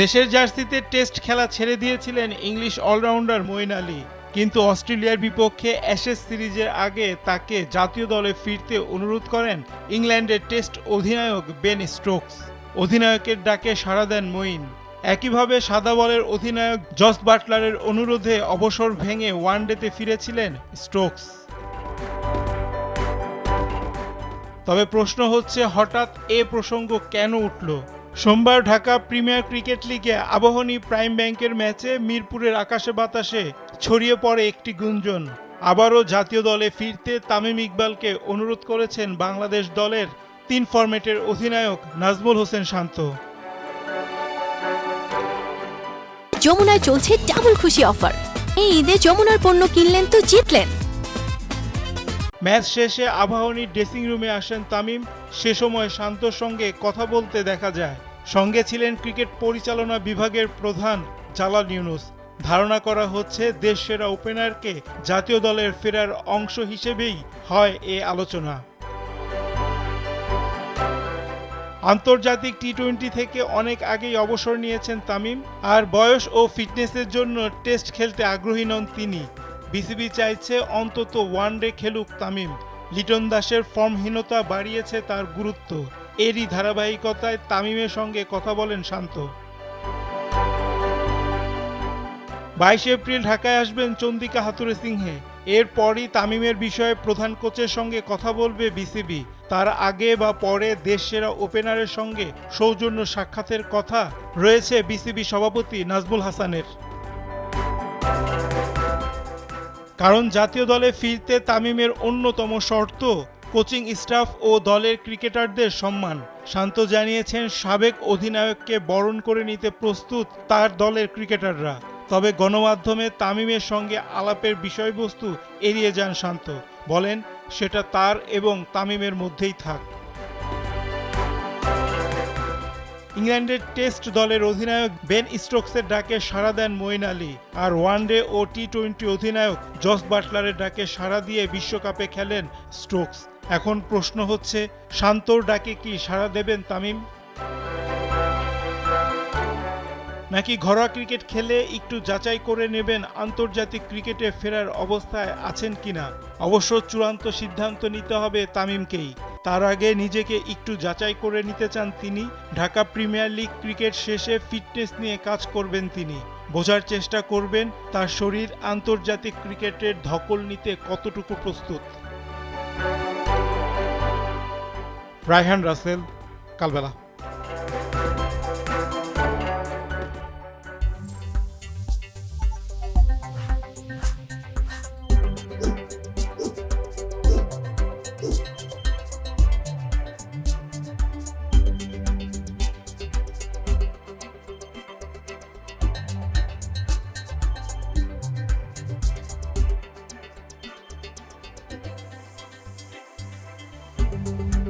দেশের জার্সিতে টেস্ট খেলা ছেড়ে দিয়েছিলেন ইংলিশ অলরাউন্ডার মঈন আলী। কিন্তু অস্ট্রেলিয়ার বিপক্ষে অ্যাশেজ সিরিজের আগে তাকে জাতীয় দলে ফিরতে অনুরোধ করেন ইংল্যান্ডের টেস্ট অধিনায়ক বেন স্টোকস। অধিনায়কের ডাকে সাড়া দেন মঈন একইভাবে সাদা বলের অধিনায়ক জস বাটলারের অনুরোধে অবসর ভেঙে ওয়ানডেতে ফিরেছিলেন স্টোকস। তবে প্রশ্ন হচ্ছে, হঠাৎ এ প্রসঙ্গ কেন উঠল? সোমবার ঢাকা প্রিমিয়ার ক্রিকেট লিগে আবাহনী প্রাইম ব্যাংকের ম্যাচে মিরপুরের আকাশে বাতাসে ছড়িয়ে পড়ে একটি গুঞ্জন। আবারও জাতীয় দলে ফিরতে তামিম ইকবালকে অনুরোধ করেছেন বাংলাদেশ দলের তিন ফরম্যাটের অধিনায়ক নাজমুল হোসেন শান্ত। যমুনায় চলছে ডাবল খুশি অফার এই ঈদে যমুনার পণ্য কিনলেন তো জিতলেন। ম্যাচ শেষে আবাহনী ড্রেসিং রুমে আসেন তামিম। সে সময় শান্তর সঙ্গে কথা বলতে দেখা যায়। সঙ্গে ছিলেন ক্রিকেট পরিচালনা বিভাগের প্রধান জালাল ইউনুস। ধারণা করা হচ্ছে দেশ সেরা ওপেনারকে জাতীয় দলের ফেরার অংশ হিসেবেই হয় এ আলোচনা। আন্তর্জাতিক টি টোয়েন্টি থেকে অনেক আগেই অবসর নিয়েছেন তামিম, আর বয়স ও ফিটনেসের জন্য টেস্ট খেলতে আগ্রহী নন তিনি। বিসিবি চাইছে অন্তত ওয়ানডে খেলুক তামিম। লিটন দাসের ফর্মহীনতা বাড়িয়েছে তার গুরুত্ব। এরই ধারাবাহিকতায় তামিমের সঙ্গে কথা বলেন শান্ত। বাইশে এপ্রিল ঢাকায় আসবেন চন্দিকা হাতুরে সিংহে। এরপরই তামিমের বিষয়ে প্রধান কোচের সঙ্গে কথা বলবে বিসিবি। তার আগে বা পরে দেশ সেরা ওপেনারের সঙ্গে সৌজন্য সাক্ষাতের কথা রয়েছে বিসিবি সভাপতি নাজমুল হাসানের। কারণ জাতীয় দলে ফিরতে তামিমের অন্যতম শর্ত, কোচিং স্টাফ ও দলের ক্রিকেটারদের সম্মান। শান্ত জানিয়েছেন, সাবেক অধিনায়ককে বরণ করে নিতে প্রস্তুত তার দলের ক্রিকেটাররা। তবে গণমাধ্যমে তামিমের সঙ্গে আলাপের বিষয়বস্তু এড়িয়ে যান শান্ত। বলেন, সেটা তার এবং তামিমের মধ্যেই থাক। ইংল্যান্ডের টেস্ট দলের অধিনায়ক বেন স্টোকসের ডাকে সাড়া দেন মঈন আলী। আর ওয়ানডে ও টি টোয়েন্টি অধিনায়ক জস বাটলারের ডাকে সাড়া দিয়ে বিশ্বকাপে খেলেন স্টোকস এখন প্রশ্ন হচ্ছে, শান্তর ডাকে কি সাড়া দেবেন তামিম? নাকি ঘরোয়া ক্রিকেট খেলে একটু যাচাই করে নেবেন আন্তর্জাতিক ক্রিকেটে ফেরার অবস্থায় আছেন কিনা? অবশ্য চূড়ান্ত সিদ্ধান্ত নিতে হবে তামিমকেই। তার আগে নিজেকে একটু যাচাই করে নিতে চান তিনি। ঢাকা প্রিমিয়ার লিগ ক্রিকেট শেষে ফিটনেস নিয়ে কাজ করবেন তিনি। বোঝার চেষ্টা করবেন, তার শরীর আন্তর্জাতিক ক্রিকেটের ধকল নিতে কতটুকু প্রস্তুত। রায়হান রাসেল, কালবেলা। you